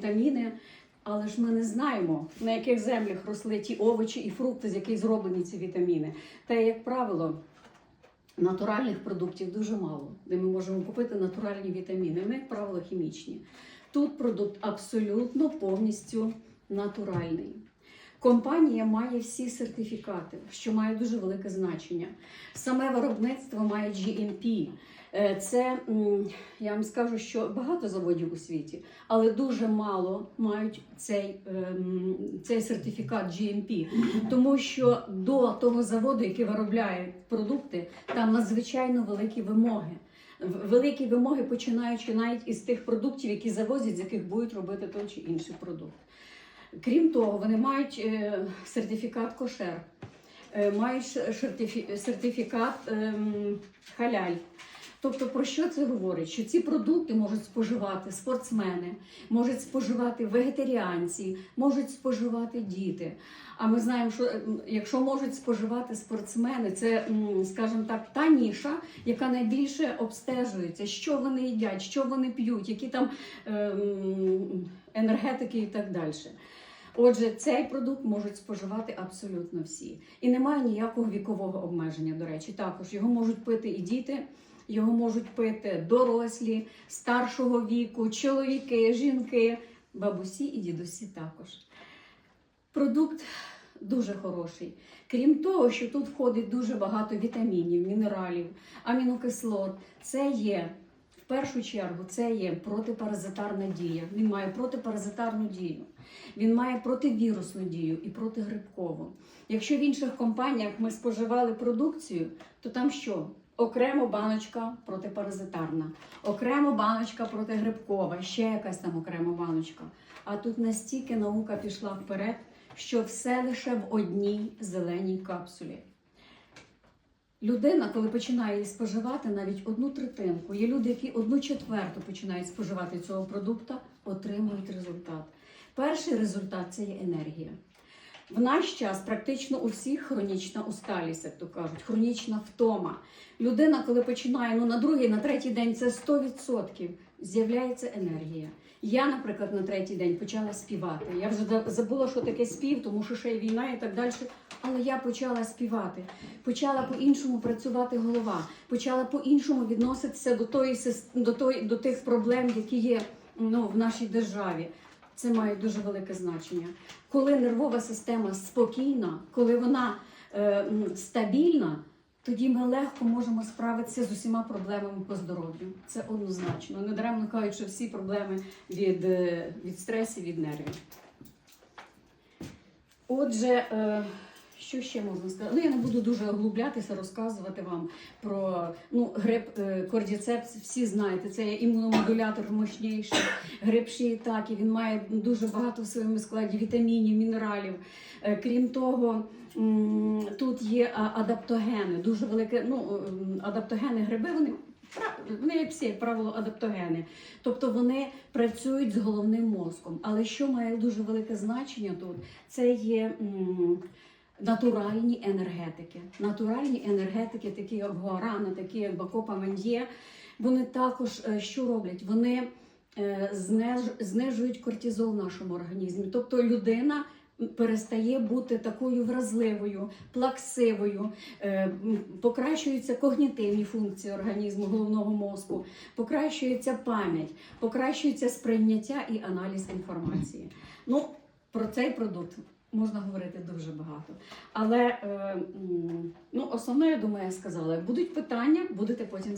вітаміни. Але ж ми не знаємо, на яких землях росли ті овочі і фрукти, з яких зроблені ці вітаміни. Та як правило, натуральних продуктів дуже мало, де ми можемо купити натуральні вітаміни. Вони, як правило, хімічні. Тут продукт абсолютно повністю натуральний. Компанія має всі сертифікати, що має дуже велике значення. Саме виробництво має GMP. Е, Це я вам скажу, що багато заводів у світі, але дуже мало мають цей, ем, цей сертифікат GMP. Тому що до того заводу, який виробляє продукти, там надзвичайно великі вимоги. Великі вимоги, починаючи навіть із тих продуктів, які завозять, з яких будуть робити той чи інший продукт. Крім того, вони мають е, сертифікат кошер, е, мають сертифікат ем, халяль. Тобто, про що це говорить? Що ці продукти можуть споживати спортсмени, можуть споживати вегетаріанці, можуть споживати діти. А ми знаємо, що якщо можуть споживати спортсмени, це, скажімо так, та ніша, яка найбільше обстежується, що вони їдять, що вони п'ють, які там ем, енергетики і так далі. Отже, цей продукт можуть споживати абсолютно всі. І немає ніякого вікового обмеження, до речі. Також його можуть пити і діти, його можуть пити дорослі, старшого віку, чоловіки, жінки, бабусі і дідусі також. Продукт дуже хороший. Крім того, що тут входить дуже багато вітамінів, мінералів, амінокислот, це є. В першу чергу це є протипаразитарна дія. Він має протипаразитарну дію, він має противірусну дію і протигрибкову. Якщо в інших компаніях ми споживали продукцію, то там що? Окремо баночка протипаразитарна, окремо баночка протигрибкова, ще якась там окрема баночка. А тут настільки наука пішла вперед, що все лише в одній зеленій капсулі. Людина, коли починає її споживати навіть одну третинку, є люди, які одну четверту починають споживати цього продукту, отримують результат. Перший результат це є енергія. В наш час практично у всіх хронічна усталість, як то кажуть, хронічна втома. Людина, коли починає ну, на другий, на третій день це 100%, з'являється енергія. Я, наприклад, на третій день почала співати. Я вже забула, що таке спів, тому що ще й війна і так далі. Але я почала співати, почала по-іншому працювати голова, почала по-іншому відноситися до, тої, до, тої, до тих проблем, які є ну, в нашій державі. Це має дуже велике значення. Коли нервова система спокійна, коли вона е, стабільна, тоді ми легко можемо справитися з усіма проблемами по здоров'ю. Це однозначно. Не даремно кажуть, що всі проблеми від, е, від стресів, від нервів. Отже, е, що ще можна сказати? Ну, я не буду дуже углублятися, розказувати вам про ну, гриб е, кордіцепс, всі знаєте, це імуномодулятор мощніший, гриб шиїтакі, він має дуже багато в своєму складі вітамінів, мінералів. Е, Крім того, тут є адаптогени, дуже велике, ну, адаптогени гриби, вони. Вони як всі, як правило, адаптогени. Тобто вони працюють з головним мозком. Але що має дуже велике значення тут, це є натуральні енергетики. Натуральні енергетики, такі як гуарана, такі як бакопа мен'є, вони також е, що роблять? Вони е, знижують кортизол в нашому організмі. Тобто людина перестає бути такою вразливою, плаксивою, е, покращуються когнітивні функції організму, головного мозку, покращується пам'ять, покращується сприйняття і аналіз інформації. Ну, про цей продукт можна говорити дуже багато. Але е, ну, основне, я думаю, я сказала. Будуть питання, будете потім